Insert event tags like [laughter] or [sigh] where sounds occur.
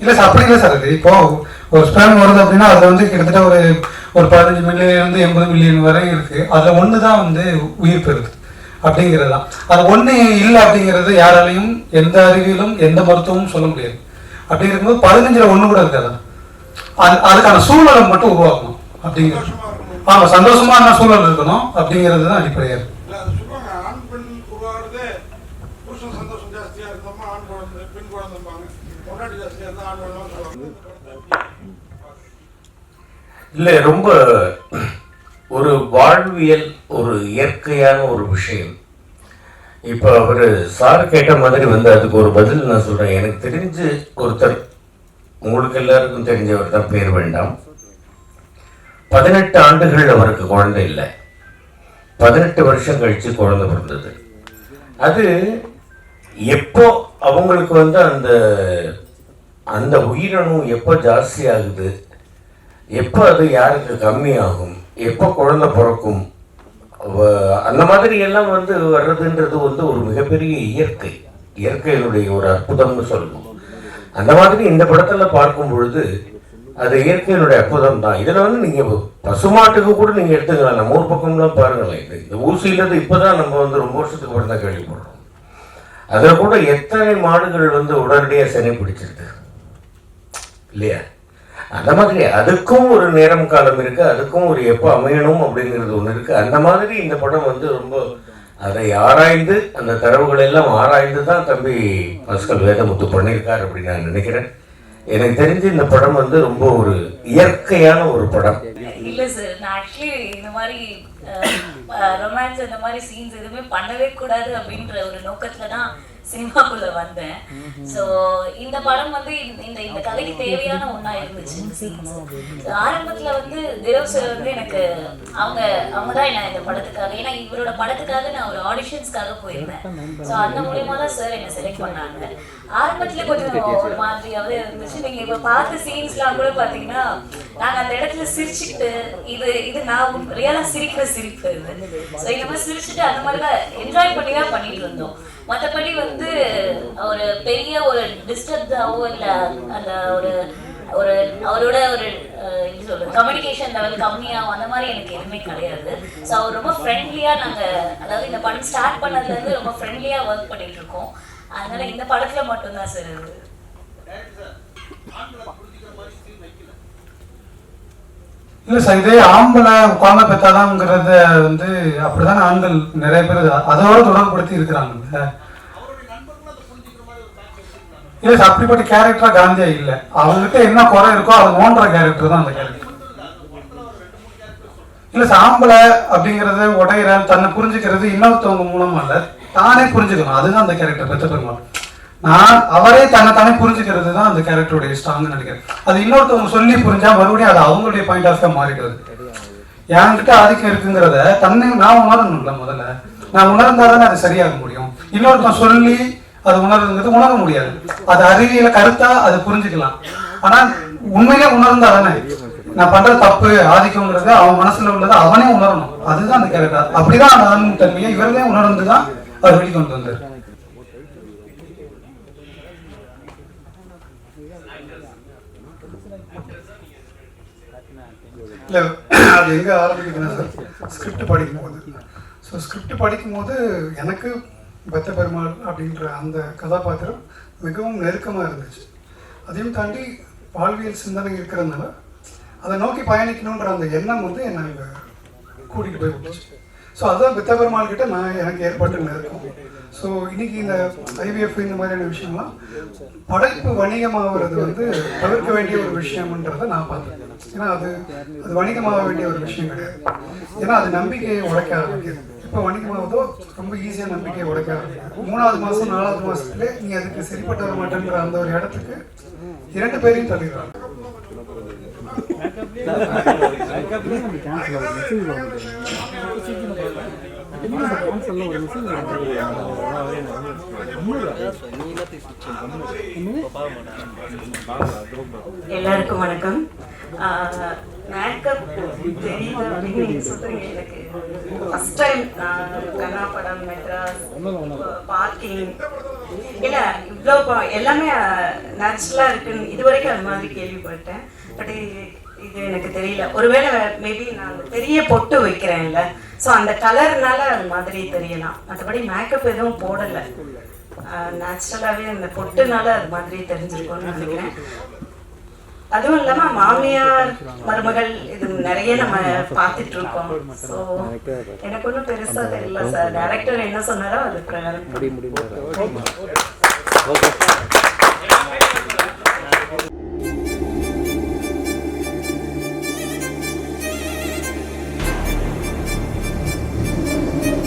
இல்லை சார் அப்படி இல்லை சார் இது இப்போ ஒரு ஸ்பேம் வருது அப்படின்னா அதில் வந்து கிட்டத்தட்ட ஒரு ஒரு பதினஞ்சு மில்லியன் இருந்து எண்பது மில்லியன் வரை இருக்கு. அதில் ஒன்று தான் வந்து உயிர் பெறுது அப்படிங்கிறது தான் அது ஒன்று இல்லை அப்படிங்கிறது யாராலையும் எந்த அறிவியலும் எந்த மருத்துவமும் சொல்ல முடியாது. அப்படி இருக்கும்போது பதினஞ்சில் ஒன்று கூட இருக்காது? அது அதுக்கான சூழலை மட்டும் உருவாக்கணும் அப்படிங்கிறது ஆமாம் சந்தோஷமான சூழல் இருக்கணும் அப்படிங்கிறது தான் அடிப்படையாக இருக்கு இல்ல இல்லை ரொம்ப ஒரு வாழ்வியல் ஒரு இயற்கையான ஒரு விஷயம். இப்போ அவர் சார் கேட்ட மாதிரி வந்து அதுக்கு ஒரு பதில் நான் சொல்கிறேன் எனக்கு தெரிஞ்சு ஒருத்தர் உங்களுக்கு எல்லாருக்கும் தெரிஞ்சவர் தான் பேர் வேண்டாம். பதினெட்டு ஆண்டுகள் அவருக்கு குழந்தை இல்லை. பதினெட்டு வருஷம் கழிச்சு குழந்தை பிறந்தது. அது எப்போ அவங்களுக்கு வந்து அந்த அந்த உயிரணு எப்போ ஜாஸ்தி ஆகுது எப்போ அது யாருக்கு கம்மியாகும்? எப்போ குழந்தை பிறக்கும்? அந்த மாதிரி எல்லாம் வந்து வர்றதுன்றது வந்து ஒரு மிகப்பெரிய இயற்கை. இயற்கையினுடைய ஒரு அற்புதம்னு சொல்லணும் அந்த மாதிரி இந்த படத்தில் பார்க்கும் பொழுது அது இயற்கையினுடைய அற்புதம் தான். இதில் வந்து நீங்கள் பசுமாட்டுக்கு கூட நீங்கள் எடுத்துக்கலாம். நம்ம ஊர் பக்கம்லாம் பாருங்களேன். இந்த- இந்த இப்போ தான் நம்ம வந்து ரொம்ப வருஷத்துக்கு அப்புறம் தான் கேள்விப்படுறோம். அதில் கூட எத்தனை மாடுகள் வந்து உடனடியாக சனி பிடிச்சிருக்கு? இல்லையா? அந்த மாதிரி அதுக்கும் ஒரு நேரம் காலம் இருக்கு அதுக்கும் ஒரு எப்போ அமையணும் அப்படிங்கிறது ஒன்று இருக்கு. அந்த மாதிரி இந்த படம் வந்து ரொம்ப அதை ஆராய்ந்து அந்த தரவுகள் எல்லாம் ஆராய்ந்து தான் தம்பி பஸ்கல் வேதமுத்து பண்ணியிருக்கார் அப்படின்னு நான் நினைக்கிறேன். எனக்கு தெரிஞ்சு இந்த படம் வந்து ரொம்ப ஒரு இயற்கையான ஒரு படம். இல்ல சார் நான் ஆக்சுவலி இந்த மாதிரி ரொமான்ஸ் இந்த மாதிரி சீன்ஸ் எதுவுமே பண்ணவே கூடாது அப்படின்ற ஒரு நோக்கத்துல தான் சினிமாக்குள்ள வந்தேன். சோ இந்த படம் வந்து இந்த- இந்த கதைக்கு தேவையான ஒண்ணா இருந்துச்சு. ஆரம்பத்துல வந்து தேவ் சார் வந்து எனக்கு அவங்க அவங்க தான் என்ன இந்த படத்துக்காக ஏன்னா இவரோட படத்துக்காக நான் ஒரு ஆடிஷன்ஸ்க்காக போயிருந்தேன். ஸோ அந்த மூலியமா தான் சார் என்ன செலக்ட் பண்ணாங்க. ஆரம்பத்துல கொஞ்சம் ஒரு மாதிரியாவே இருந்துச்சு. நீங்க இப்ப பார்த்த சீன்ஸ்லாம் கூட பாத்தீங்கன்னா நாங்க அந்த இடத்துல சிரிச்சுக்கிட்டு இது இது நான் ரியலா சிரிக்கிற சிரிப்பு இது. ஸோ இந்த மாதிரி சிரிச்சுட்டு அந்த மாதிரி தான் என்ஜாய் பண்ணி தான் பண்ணிட்டு இருந்தோம். மற்றபடி வந்து ஒரு பெரிய ஒரு டிஸ்டர்ப்டாவோ இல்லை அந்த ஒரு ஒரு அவரோட ஒரு எப்படி சொல்றது கம்யூனிகேஷன் லெவல் கம்மியாகும் அந்த மாதிரி எனக்கு எதுவுமே கிடையாது. ஸோ அவர் ரொம்ப ஃப்ரெண்ட்லியாக நாங்கள் அதாவது இந்த படம் ஸ்டார்ட் பண்ணதுலேருந்து ரொம்ப ஃப்ரெண்ட்லியாக ஒர்க் பண்ணிட்டு இருக்கோம். அதனால இந்த படத்துல மட்டும்தான் சார் இல்லை சார் இதே ஆம்பளை குழந்தை பெற்றாதாங்கிறத வந்து அப்படிதான் ஆண்கள் நிறைய பேர் அதோட தொடர்புபடுத்தி இருக்கிறாங்க. இல்லை சார் அப்படிப்பட்ட கேரக்டரா காந்தியா இல்லை. அவங்ககிட்ட என்ன குறை இருக்கோ அது ஓன்ற கேரக்டர் தான் அந்த கேரக்டர் இல்லை சார் ஆம்பளை அப்படிங்கிறது உடையிற தன்னை புரிஞ்சுக்கிறது இன்னொருத்தவங்க மூலமா இல்லை தானே புரிஞ்சுக்கணும். அதுதான் அந்த கேரக்டர் பெற்ற பெருமாள். நான் அவரே தன்னை தானே புரிஞ்சுக்கிறது தான் அந்த கேரக்டருடைய ஸ்ட்ராங்னு நினைக்கிறேன். அது இன்னொருத்தவங்க சொல்லி புரிஞ்சா மறுபடியும் அது அவங்களுடைய பாயிண்ட் ஆஃப் வியூ என்கிட்ட ஆதிக்கம் இருக்குங்கிறத தன்னை நான் உணரணும்ல முதல்ல. நான் உணர்ந்தா தானே அது சரியாக முடியும். இன்னொருத்தன் சொல்லி அது உணர்றதுங்கிறது உணர முடியாது. அது அறிவியல கருத்தா அது புரிஞ்சுக்கலாம். ஆனா உண்மையிலே உணர்ந்தா தானே நான் பண்ற தப்பு ஆதிக்கம்ங்கிறது அவன் மனசுல உள்ளதை அவனே உணரணும். அதுதான் அந்த கேரக்டர் அப்படிதான் அந்த ஆன்மீக தன்மையை இவர்களே உணர்ந்துதான் அவர் வெளிக்கொண்டு வந்தார் இல்லை அது எங்கே ஆரம்பிக்குதுன்னா சார் ஸ்கிரிப்ட் படிக்கும்போது. ஸோ ஸ்கிரிப்ட் படிக்கும்போது எனக்கு பெத்த பெருமாள் அப்படின்ற அந்த கதாபாத்திரம் மிகவும் நெருக்கமாக இருந்துச்சு. அதையும் தாண்டி வாழ்வியல் சிந்தனை இருக்கிறதுனால அதை நோக்கி பயணிக்கணுன்ற அந்த எண்ணம் வந்து என்னை அங்கே கூட்டிகிட்டு போய் விட்டுச்சு. ஸோ அதுதான் பித்த பெருமாள் கிட்ட நான் எனக்கு ஏற்பட்டு இருக்கும் ஸோ இன்னைக்கு இந்த ஐவிஎஃப் இந்த மாதிரியான விஷயம்லாம் படைப்பு வணிகமாகிறது வந்து தவிர்க்க வேண்டிய ஒரு விஷயம்ன்றதை நான் பார்த்தேன் ஏன்னா அது அது வணிகமாக வேண்டிய ஒரு விஷயம் கிடையாது. ஏன்னா அது நம்பிக்கையை உடைக்க ஆரம்பிக்குது. இப்போ வணிகமாகதோ ரொம்ப ஈஸியாக நம்பிக்கையை உடைக்க ஆரம்பிக்குது. மூணாவது மாதம் நாலாவது மாதத்துல நீ அதுக்கு சரிப்பட்டு வர மாட்டேன்ற அந்த ஒரு இடத்துக்கு இரண்டு பேரையும் தள்ளிடுறாங்க. எல்லாருக்கும் வணக்கம். மேக்கப் தெரியுது? அப்படின்னு சொல்றீங்க எனக்கு ஃபர்ஸ்ட் டைம் கண்ணா படம் மெட்ராஸ் பார்க்கிங் ஏன்னா இவ்வளோ எல்லாமே நேச்சுரலாக இருக்குன்னு இது வரைக்கும் அது மாதிரி கேள்விப்பட்டேன். பட் இது எனக்கு தெரியல. ஒருவேளை மேபி நான் பெரிய பொட்டு வைக்கிறேன்ல. ஸோ அந்த கலர்னால அது மாதிரி தெரியலாம். மற்றபடி மேக்கப் எதுவும் போடலை. நேச்சுரலாகவே அந்த பொட்டுனால அது மாதிரி தெரிஞ்சிருக்கோன்னு நினைக்கிறேன். அதுவும் இல்லாம மாமியார் மருமகள் இது நிறைய நம்ம [laughs] பார்த்துட்டு இருக்கோம். ஸோ எனக்கு ஒன்றும் பெருசா தெரியல சார் டைரக்டர் என்ன சொன்னாரோ அது